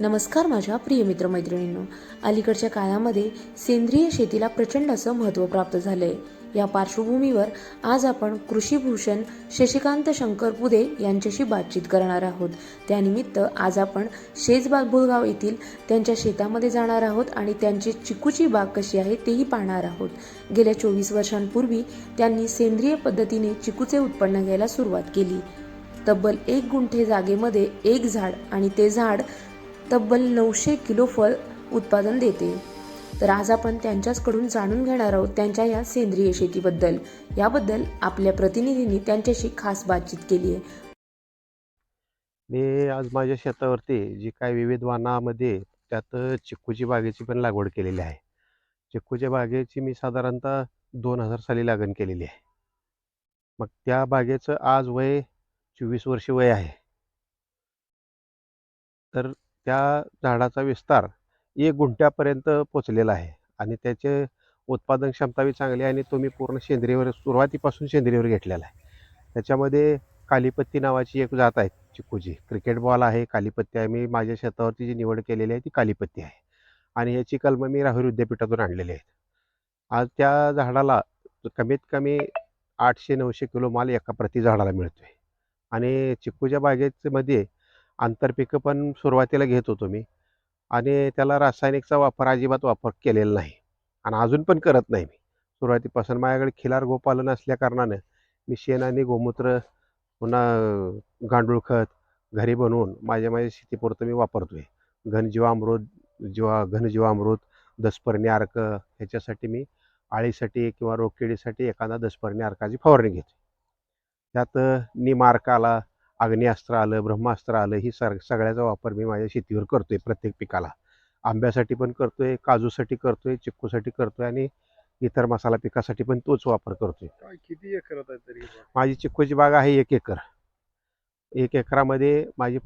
नमस्कार माझ्या प्रिय मित्रमैत्रिणींनो. अलीकडच्या काळामध्ये सेंद्रिय शेतीला प्रचंड असं महत्त्व प्राप्त झालं आहे या पार्श्वभूमीवर आज आपण कृषीभूषण शशिकांत शंकर पुदे यांच्याशी बातचीत करणार आहोत. त्यानिमित्त आज आपण शेजबाग बुळगाव येथील त्यांच्या शेतामध्ये जाणार आहोत आणि त्यांची चिकूची बाग कशी आहे तेही पाहणार आहोत. गेल्या चोवीस वर्षांपूर्वी त्यांनी सेंद्रिय पद्धतीने चिकूचे उत्पन्न घ्यायला सुरुवात केली. तब्बल एक गुंठे जागेमध्ये एक झाड आणि ते झाड तब्बल नऊशे किलो फळ उत्पादन देते. तर आज आपण त्यांच्याचकडून जाणून घेणार आहोत त्यांच्या या सेंद्रिय शेतीबद्दल. याबद्दल आपल्या प्रतिनिधींनी त्यांच्याशी खास बातचीत केली आहे. मी आज माझ्या शेतावरती जी काय विविध वाणामध्ये त्यात चिक्कूची बागेची पण लागवड केलेली आहे. चिक्कूच्या बागेची मी साधारणतः दोन हजार साली लागण केलेली आहे. मग त्या बागेचं आज वय चोवीस वर्ष वय आहे. तर त्या झाडाचा विस्तार एक गुंठ्यापर्यंत पोचलेला आहे आणि त्याचे उत्पादन क्षमता बी चांगली आहे आणि तुम्ही पूर्ण सेंद्रियवर सुरुवातीपासून सेंद्रियवर घेतलेला आहे. त्याच्यामध्ये कालीपत्ती नावाची एक जात आहे चिक्कूची क्रिकेट बॉल आहे कालीपत्ती आहे. मी माझ्या शेतावरती जी निवड केलेली आहे ती कालीपत्ती आहे. आणि याची कलमं मी राहुरी विद्यापीठातून आणलेली आहेत. आज त्या झाडाला कमीत कमी आठशे नऊशे किलो माल एका प्रति झाडाला मिळतो आहे आणि चिक्कूच्या बागेमध्ये आंतरपिकं पण सुरुवातीला घेत होतो मी. आणि त्याला रासायनिकचा वापर अजिबात वापर केलेला नाही. आणि अजून पण करत नाही मी. सुरुवातीपासून माझ्याकडे खिलार गोपालन असल्याकारणानं मी शेण आणि गोमूत्र पुन्हा गांडूळ खत घरी बनवून माझ्या माझ्या शेतीपुरतं मी वापरतो आहे घनजीवामृत जीवा घनजीवामृत दसपर्णी अर्क ह्याच्यासाठी मी आळीसाठी किंवा रोगकिडीसाठी एखादा दसपर्णी अर्काची फवारणी घेतो त्यात निमार्क आला अग्निअस्त्र आलं ब्रह्मास्त्र आलं ही सर सगळ्याचा वापर मी माझ्या शेतीवर करतो आहे प्रत्येक पिकाला. आंब्यासाठी पण करतो आहे काजूसाठी करतो आहे चिक्कूसाठी करतो आहे आणि इतर मसाला पिकासाठी पण तोच वापर करतो आहे किती एकरात आहे तरी? माझी चिक्कूची बाग आहे एक एकर. एक एकरामध्ये माझी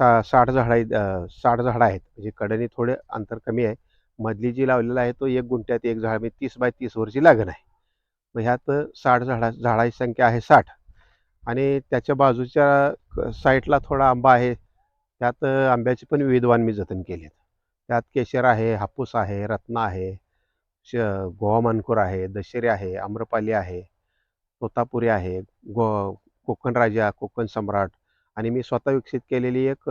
सा साठ झाडं आहेत साठ झाडं आहेत. म्हणजे कडेने थोडे अंतर कमी आहे. मधली जी लावलेला आहे तो एक गुंठ्यात एक झाड म्हणजे तीस बाय तीस वरची लागण आहे. मग ह्यात साठ झाडा झाडाची संख्या आहे साठ. आणि त्याच्या बाजूच्या साईडला थोडा आंबा आहे. त्यात आंब्याची पण विविध वाण मी जतन केली त्यात केशर आहे हापूस आहे रत्ना आहे श गोवा मानपूर आहे दशेरी आहे आम्रपाली आहे तोतापुरी आहे गो कोकण राजा कोकण सम्राट आणि मी स्वतः विकसित केलेली एक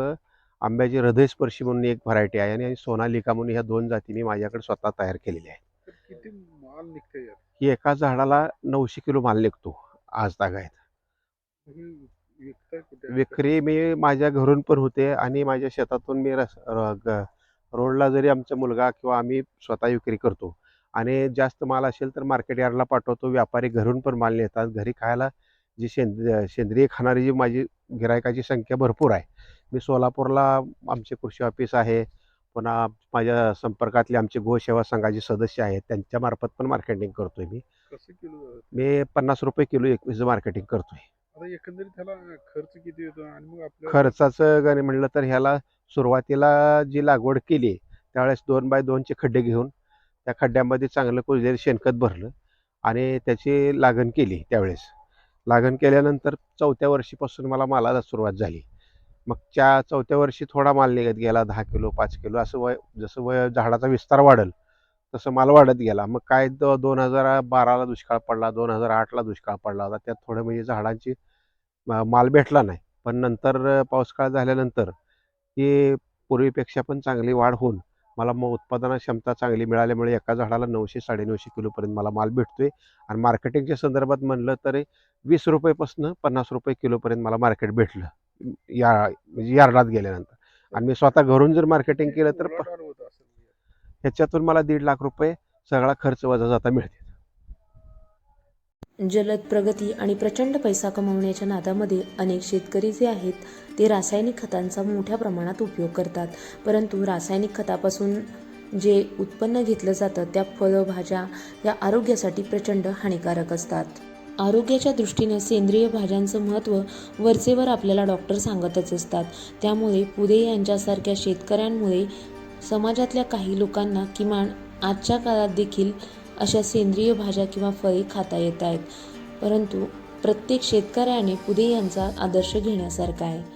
आंब्याची हृदयस्पर्शी म्हणून एक व्हरायटी आहे आणि सोनालिका म्हणून ह्या दोन जाती मी माझ्याकडे स्वतः तयार केलेल्या आहेत. तर किती माल निघते यात? ही एका झाडाला नऊशे किलो माल निघतो. आज तागायत विक्री मी माझ्या घरून पण होते आणि माझ्या शेतातून मी रस रोडला जरी आमचा मुलगा किंवा आम्ही स्वतः विक्री करतो आणि जास्त माल असेल तर मार्केट यार्डला पाठवतो. व्यापारी घरून पण माल नेतात. घरी खायला जी सेंद्रिय सेंद्रिय खाणारी जी माझी गिरायकाची संख्या भरपूर आहे. मी सोलापूरला आमचे कृषी ऑफिस आहे. पुन्हा माझ्या संपर्कातले आमचे गोसेवा संघाचे सदस्य आहेत. त्यांच्या मार्फत पण मार्केटिंग करतोय मी? मी पन्नास रुपये किलो एकवीस मार्केटिंग करतोय. आता एकंदरीत त्याला खर्च किती येतो आणि मग आपल्या खर्चाचं गण म्हणलं तर ह्याला सुरुवातीला जी लागवड केली त्यावेळेस दोन बाय दोनचे खड्डे घेऊन त्या खड्ड्यामध्ये चांगलं कुजलेलं शेणखत भरलं आणि त्याची लागण केली त्यावेळेस. लागण केल्यानंतर चौथ्या वर्षीपासून मला मालाला सुरुवात झाली. मग त्या चौथ्या वर्षी थोडा माल निघत गेला दहा किलो पाच किलो असं वय जसं वय झाडाचा विस्तार वाढल तसं माल वाढत गेला. मग काय द दोन हजार बाराला दुष्काळ पडला दोन हजार आठला दुष्काळ पडला होता त्यात थोडं म्हणजे झाडांची माल भेटला नाही. पण नंतर पाऊसकाळ झाल्यानंतर ही पूर्वीपेक्षा पण चांगली वाढ होऊन मला मग उत्पादना क्षमता चांगली मिळाल्यामुळे एका झाडाला नऊशे साडेनऊशे किलोपर्यंत मला माल भेटतोय. आणि मार्केटिंगच्या संदर्भात म्हणलं तर वीस रुपयेपासून पन्नास रुपये किलोपर्यंत मला मार्केट भेटलं. या म्हणजे यार्डात गेल्यानंतर. आणि मी स्वतः घरून जर मार्केटिंग केलं तर ह्याच्यातून मला दीड लाख रुपये सगळा खर्च वजा जाता मिळते. जलद प्रगती आणि प्रचंड पैसा कमवण्याच्या नादामध्ये अनेक शेतकरी जे आहेत ते रासायनिक खतांचा मोठ्या प्रमाणात उपयोग करतात. परंतु रासायनिक खतापासून जे उत्पन्न घेतलं जातं त्या फळं भाज्या या आरोग्यासाठी प्रचंड हानिकारक असतात. आरोग्याच्या दृष्टीने सेंद्रिय भाज्यांचं महत्त्व वरचेवर आपल्याला डॉक्टर सांगतच असतात. त्यामुळे पुदे यांच्यासारख्या शेतकऱ्यांमुळे समाजातल्या काही लोकांना किमान आजच्या काळात देखील अशा सेंद्रिय भाज्या किंवा फळे खाता येत आहेत. परंतु प्रत्येक शेतकऱ्याने पुदे यांचा आदर्श घेण्यासारखा आहे.